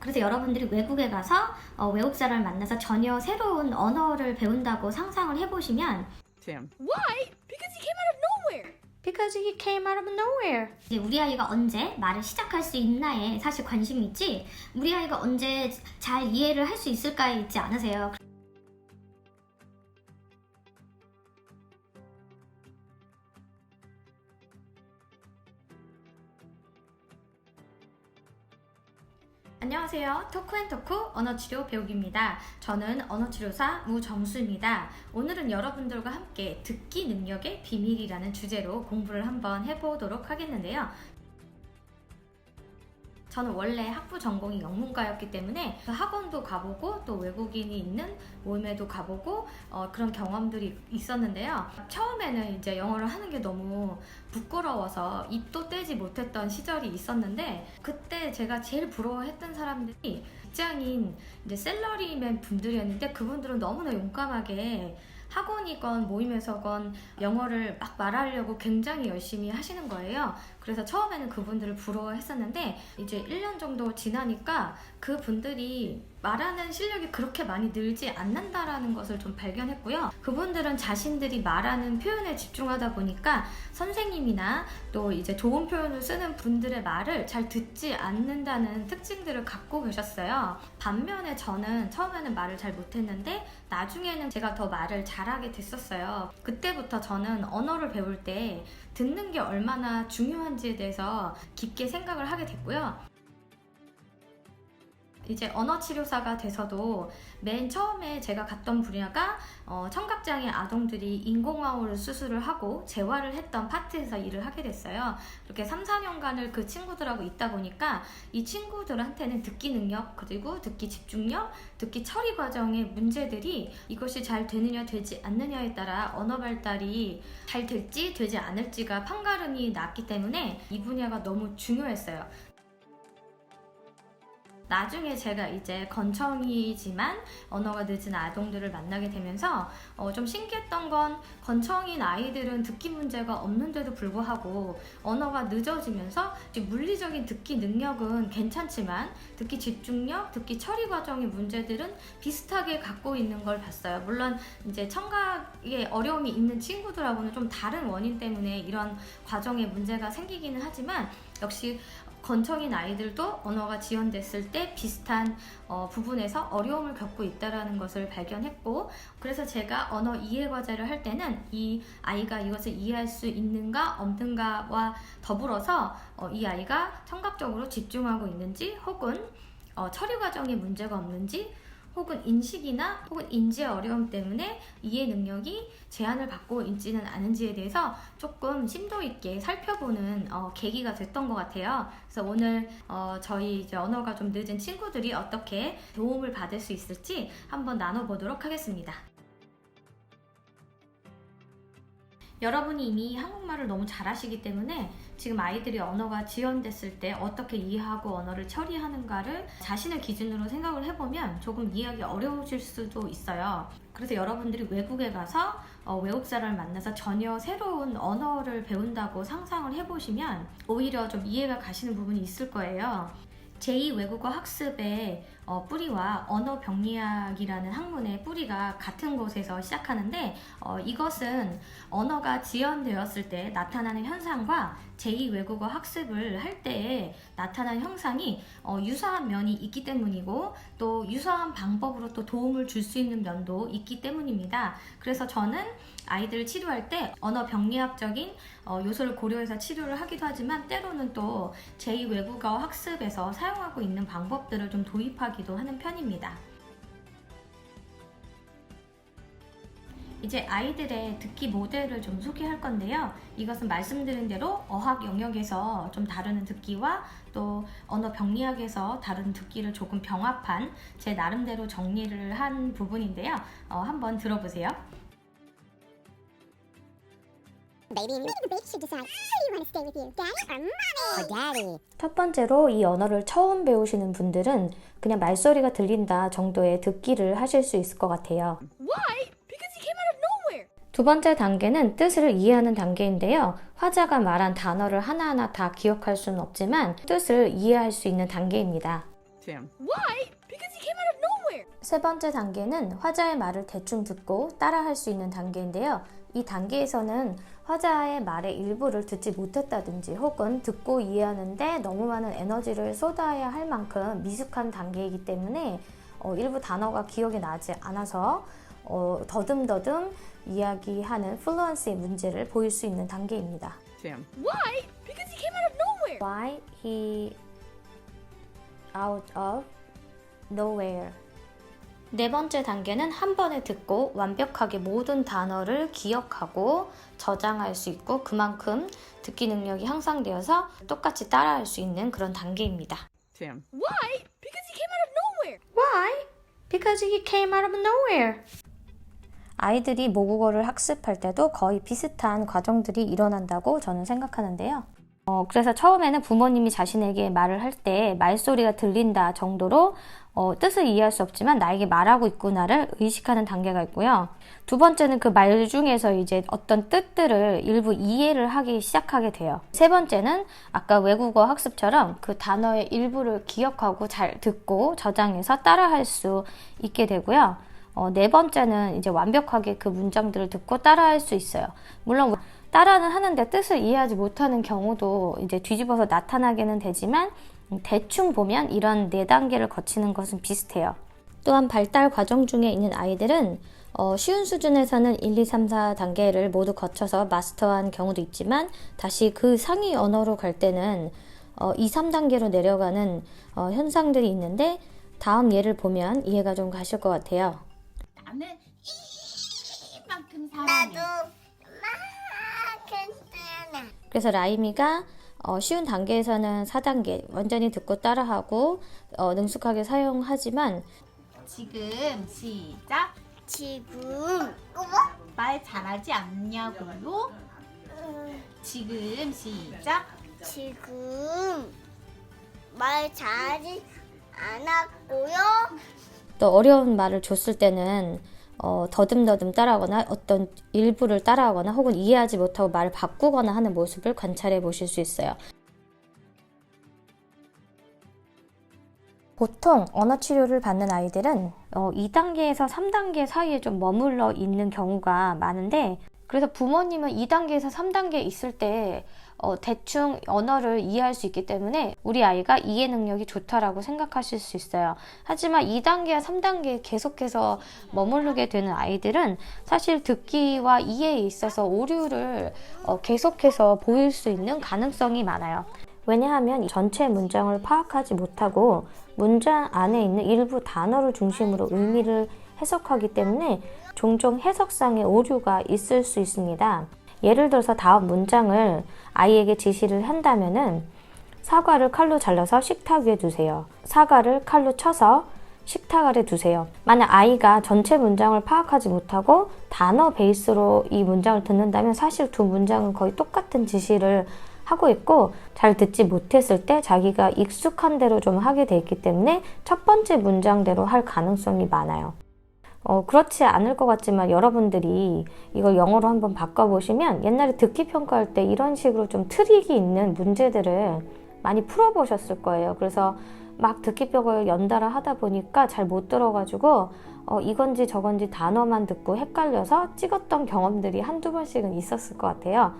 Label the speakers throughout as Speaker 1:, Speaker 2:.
Speaker 1: 그래서 여러분들이 외국에 가서 어, 외국 사람을 만나서 전혀 새로운 언어를 배운다고 상상을 해보시면
Speaker 2: Tim.
Speaker 3: Why? Because he came out of nowhere.
Speaker 1: Because he came out of nowhere. 이제 우리 아이가 언제 말을 시작할 수 있나에 사실 관심이 있지 우리 아이가 언제 잘 이해를 할 수 있을까에 있지 않으세요. 안녕하세요. 토크앤토크 언어치료 배우기입니다. 저는 언어치료사 우정수입니다. 오늘은 여러분들과 함께 듣기 능력의 비밀이라는 주제로 공부를 한번 해보도록 하겠는데요. 저는 원래 학부 전공이 영문과였기 때문에 그 학원도 가보고 또 외국인이 있는 모임에도 가보고 어, 그런 경험들이 있었는데요. 처음에는 이제 영어를 하는 게 너무 부끄러워서 입도 떼지 못했던 시절이 있었는데 그때 제가 제일 부러워했던 사람들이 직장인 이제 셀러리맨 분들이었는데 그분들은 너무나 용감하게 학원이건 모임에서건 영어를 막 말하려고 굉장히 열심히 하시는 거예요. 그래서 처음에는 그분들을 부러워했었는데 이제 1년 정도 지나니까 그분들이 말하는 실력이 그렇게 많이 늘지 않는다라는 것을 좀 발견했고요. 그분들은 자신들이 말하는 표현에 집중하다 보니까 선생님이나 또 이제 좋은 표현을 쓰는 분들의 말을 잘 듣지 않는다는 특징들을 갖고 계셨어요. 반면에 저는 처음에는 말을 잘 못했는데 나중에는 제가 더 말을 잘하게 됐었어요. 그때부터 저는 언어를 배울 때 듣는 게 얼마나 중요한지에 대해서 깊게 생각을 하게 됐고요. 이제 언어치료사가 돼서도 맨 처음에 제가 갔던 분야가 어, 청각장애 아동들이 인공화호를 수술을 하고 재활을 했던 파트에서 일을 하게 됐어요. 이렇게 3, 4년간을 그 친구들하고 있다 보니까 이 친구들한테는 듣기 능력, 그리고 듣기 집중력, 듣기 처리 과정의 문제들이 이것이 잘 되느냐 되지 않느냐에 따라 언어 발달이 잘 될지 되지 않을지가 판가름이 났기 때문에 이 분야가 너무 중요했어요. 나중에 제가 이제 건청이지만 언어가 늦은 아동들을 만나게 되면서 어, 좀 신기했던 건 건청인 아이들은 듣기 문제가 없는데도 불구하고 언어가 늦어지면서 물리적인 듣기 능력은 괜찮지만 듣기 집중력, 듣기 처리 과정의 문제들은 비슷하게 갖고 있는 걸 봤어요. 물론 이제 청각에 어려움이 있는 친구들하고는 좀 다른 원인 때문에 이런 과정에 문제가 생기기는 하지만 역시 건청인 아이들도 언어가 지연됐을 때 비슷한 어, 부분에서 어려움을 겪고 있다라는 것을 발견했고 그래서 제가 언어 이해 과제를 할 때는 이 아이가 이것을 이해할 수 있는가 없는가와 더불어서 어, 이 아이가 청각적으로 집중하고 있는지 혹은 어, 처리 과정에 문제가 없는지 혹은 인식이나 혹은 인지의 어려움 때문에 이해 능력이 제한을 받고 있지는 않은지에 대해서 조금 심도 있게 살펴보는 어, 계기가 됐던 것 같아요. 그래서 오늘 어, 저희 이제 언어가 좀 늦은 친구들이 어떻게 도움을 받을 수 있을지 한번 나눠보도록 하겠습니다. 여러분이 이미 한국말을 너무 잘하시기 때문에 지금 아이들이 언어가 지연됐을 때 어떻게 이해하고 언어를 처리하는가를 자신의 기준으로 생각을 해보면 조금 이해하기 어려우실 수도 있어요. 그래서 여러분들이 외국에 가서 어, 외국 사람을 만나서 전혀 새로운 언어를 배운다고 상상을 해보시면 오히려 좀 이해가 가시는 부분이 있을 거예요. 제2 외국어 학습의 어, 뿌리와 언어 병리학이라는 학문의 뿌리가 같은 곳에서 시작하는데 어, 이것은 언어가 지연되었을 때 나타나는 현상과 제2 외국어 학습을 할 때에 나타나는 형상이 어, 유사한 면이 있기 때문이고 또 유사한 방법으로 또 도움을 줄 수 있는 면도 있기 때문입니다. 그래서 저는 아이들을 치료할 때 언어 병리학적인 어, 요소를 고려해서 치료를 하기도 하지만 때로는 또 제2 외국어 학습에서 사용하고 있는 방법들을 좀 도입하기도 하는 편입니다. 이제 아이들의 듣기 모델을 좀 소개할 건데요. 이것은 말씀드린 대로 어학 영역에서 좀 다루는 듣기와 또 언어 병리학에서 다루는 듣기를 조금 병합한 제 나름대로 정리를 한 부분인데요. 어, 한번 들어보세요.
Speaker 4: Baby, maybe the baby should decide who do you want to stay with you, daddy or mommy? Or daddy.
Speaker 5: 첫 번째로 이 언어를 처음 배우시는 분들은 그냥 말소리가 들린다 정도의 듣기를 하실 수 있을 것 같아요.
Speaker 3: Why? Because he came out of nowhere.
Speaker 5: 두 번째 단계는 뜻을 이해하는 단계인데요. 화자가 말한 단어를 하나하나 다 기억할 수는 없지만 뜻을 이해할 수 있는 단계입니다.
Speaker 2: Tim.
Speaker 3: Why? Because he came out of nowhere.
Speaker 1: 세 번째 단계는 화자의 말을 대충 듣고 따라할 수 있는 단계인데요. 이 단계에서는 화자의 말의 일부를 듣지 못했다든지 혹은 듣고 이해하는데 너무 많은 에너지를 쏟아야 할 만큼 미숙한 단계이기 때문에 어, 일부 단어가 기억에 나지 않아서 어, 더듬더듬 이야기하는 플루언스의 문제를 보일 수 있는 단계입니다.
Speaker 2: Tim.
Speaker 3: Why? Because he came out of nowhere.
Speaker 1: Why he out of nowhere. 네 번째 단계는 한 번에 듣고 완벽하게 모든 단어를 기억하고 저장할 수 있고 그만큼 듣기 능력이 향상되어서 똑같이 따라할 수 있는 그런 단계입니다.
Speaker 2: Tim.
Speaker 3: Why? Because he came out of nowhere.
Speaker 1: Why? Because he came out of nowhere. 아이들이 모국어를 학습할 때도 거의 비슷한 과정들이 일어난다고 저는 생각하는데요. 어, 그래서 처음에는 부모님이 자신에게 말을 할 때 말소리가 들린다 정도로 어, 뜻을 이해할 수 없지만 나에게 말하고 있구나를 의식하는 단계가 있고요. 두 번째는 그 말 중에서 이제 어떤 뜻들을 일부 이해를 하기 시작하게 돼요. 세 번째는 아까 외국어 학습처럼 그 단어의 일부를 기억하고 잘 듣고 저장해서 따라할 수 있게 되고요. 어, 네 번째는 이제 완벽하게 그 문장들을 듣고 따라할 수 있어요. 물론 따라는 하는데 뜻을 이해하지 못하는 경우도 이제 뒤집어서 나타나게는 되지만 음, 대충 보면 이런 네 단계를 거치는 것은 비슷해요. 또한 발달 과정 중에 있는 아이들은 어, 쉬운 수준에서는 1, 2, 3, 4 단계를 모두 거쳐서 마스터한 경우도 있지만 다시 그 상위 언어로 갈 때는 어, 2, 3단계로 내려가는 어, 현상들이 있는데 다음 예를 보면 이해가 좀 가실 것 같아요.
Speaker 6: 나는 이만큼 사랑해.
Speaker 1: 그래서 라임이가 어, 쉬운 단계에서는 4단계 완전히 듣고 따라하고 어, 능숙하게 사용하지만
Speaker 6: 지금 시작.
Speaker 4: 지금
Speaker 6: 말 잘하지 않냐고요? 지금 시작.
Speaker 4: 지금 말 잘하지 않았고요.
Speaker 1: 또 어려운 말을 줬을 때는 어, 더듬더듬 따라하거나 어떤 일부를 따라하거나 혹은 이해하지 못하고 말을 바꾸거나 하는 모습을 관찰해 보실 수 있어요. 보통 언어 치료를 받는 아이들은 어, 2단계에서 3단계 사이에 좀 머물러 있는 경우가 많은데 그래서 부모님은 2단계에서 3단계에 있을 때 어, 대충 언어를 이해할 수 있기 때문에 우리 아이가 이해 능력이 좋다라고 생각하실 수 있어요. 하지만 2단계와 3단계에 계속해서 머무르게 되는 아이들은 사실 듣기와 이해에 있어서 오류를 어, 계속해서 보일 수 있는 가능성이 많아요. 왜냐하면 이 전체 문장을 파악하지 못하고 문장 안에 있는 일부 단어를 중심으로 의미를 해석하기 때문에 종종 해석상의 오류가 있을 수 있습니다. 예를 들어서 다음 문장을 아이에게 지시를 한다면은 사과를 칼로 잘라서 식탁 위에 두세요. 사과를 칼로 쳐서 식탁 아래 두세요. 만약 아이가 전체 문장을 파악하지 못하고 단어 베이스로 이 문장을 듣는다면 사실 두 문장은 거의 똑같은 지시를 하고 있고 잘 듣지 못했을 때 자기가 익숙한 대로 좀 하게 돼 있기 때문에 첫 번째 문장대로 할 가능성이 많아요. 어, 그렇지 않을 것 같지만 여러분들이 이걸 영어로 한번 바꿔보시면 옛날에 듣기 평가할 때 이런 식으로 좀 트릭이 있는 문제들을 많이 풀어보셨을 거예요. 그래서 막 듣기 벽을 연달아 하다 보니까 잘 못 들어가지고 어, 이건지 저건지 단어만 듣고 헷갈려서 찍었던 경험들이 한두 번씩은 있었을 것 같아요.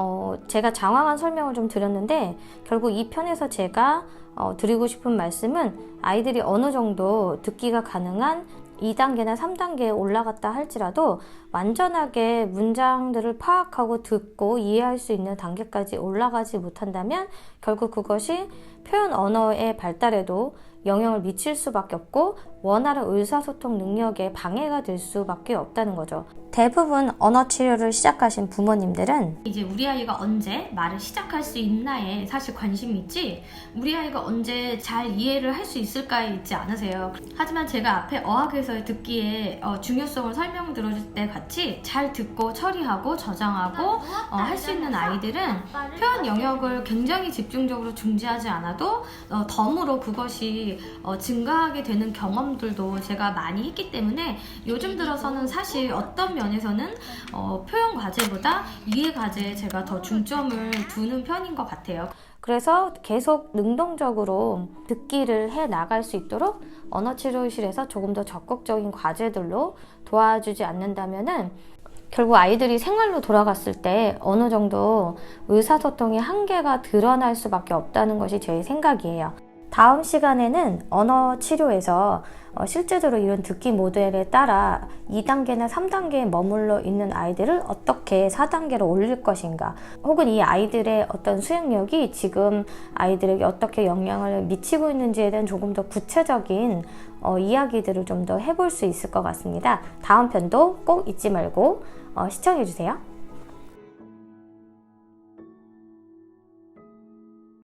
Speaker 1: 어, 제가 장황한 설명을 좀 드렸는데 결국 이 편에서 제가 어, 드리고 싶은 말씀은 아이들이 어느 정도 듣기가 가능한 2단계나 3단계에 올라갔다 할지라도 완전하게 문장들을 파악하고 듣고 이해할 수 있는 단계까지 올라가지 못한다면 결국 그것이 표현 언어의 발달에도 영향을 미칠 수밖에 없고 원활한 의사소통 능력에 방해가 될 수밖에 없다는 거죠. 대부분 언어 치료를 시작하신 부모님들은
Speaker 7: 이제 우리 아이가 언제 말을 시작할 수 있나에 사실 관심이 있지 우리 아이가 언제 잘 이해를 할 수 있을까에 있지 않으세요. 하지만 제가 앞에 어학에서의 듣기의 어, 중요성을 설명 들어줄 때 같이 잘 듣고 처리하고 저장하고 어, 할 수 있는 아이들은 표현 영역을 굉장히 집중적으로 중지하지 않아도 어, 덤으로 그것이 어, 증가하게 되는 경험들도 제가 많이 했기 때문에 요즘 들어서는 사실 어떤
Speaker 6: 면에서는 어, 표현 과제보다 이해 과제에 제가 더 중점을 두는 편인 것 같아요.
Speaker 1: 그래서 계속 능동적으로 듣기를 해 나갈 수 있도록 언어치료실에서 조금 더 적극적인 과제들로 도와주지 않는다면은 결국 아이들이 생활로 돌아갔을 때 어느 정도 의사소통의 한계가 드러날 수밖에 없다는 것이 제 생각이에요. 다음 시간에는 언어 치료에서 어, 실제적으로 이런 듣기 모델에 따라 2단계나 3단계에 머물러 있는 아이들을 어떻게 4단계로 올릴 것인가 혹은 이 아이들의 어떤 수행력이 지금 아이들에게 어떻게 영향을 미치고 있는지에 대한 조금 더 구체적인 어, 이야기들을 좀 더 해볼 수 있을 것 같습니다. 다음 편도 꼭 잊지 말고 어, 시청해주세요.